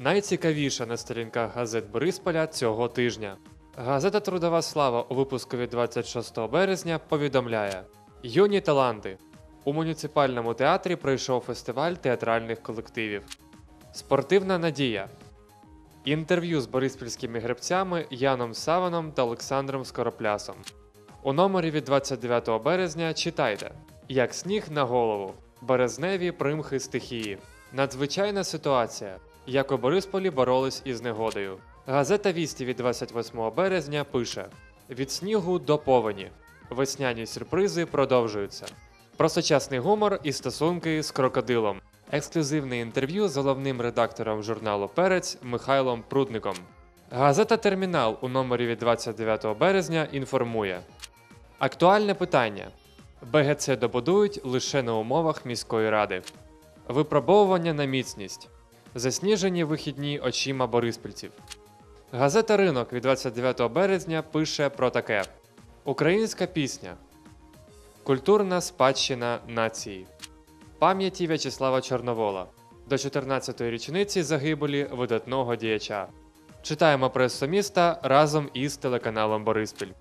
Найцікавіше на сторінках газет Борисполя цього тижня. Газета Трудова слава у випуску від 26 березня повідомляє: Юні таланти. У муніципальному театрі пройшов фестиваль театральних колективів. Спортивна надія. Інтерв'ю з бориспільськими гребцями Яном Саваном та Олександром Скороплясом. У номері від 29 березня читайте: Як сніг на голову. Березневі примхи стихії. Надзвичайна ситуація. Як у Борисполі боролись із негодою. Газета Вісті від 28 березня пише: Від снігу до повені. Весняні сюрпризи продовжуються. Про сучасний гумор і стосунки з крокодилом. Ексклюзивне інтерв'ю з головним редактором журналу Перець Михайлом Прудником. Газета Термінал у номері від 29 березня інформує: Актуальне питання: БГЦ добудують лише на умовах міської ради. Випробовування на міцність. Засніжені вихідні очима бориспільців. Газета Ринок від 29 березня пише про таке: Українська пісня. Культурна спадщина нації. Пам'яті В'ячеслава Чорновола до 14-ї річниці загибелі видатного діяча. Читаємо пресу міста разом із телеканалом Бориспіль.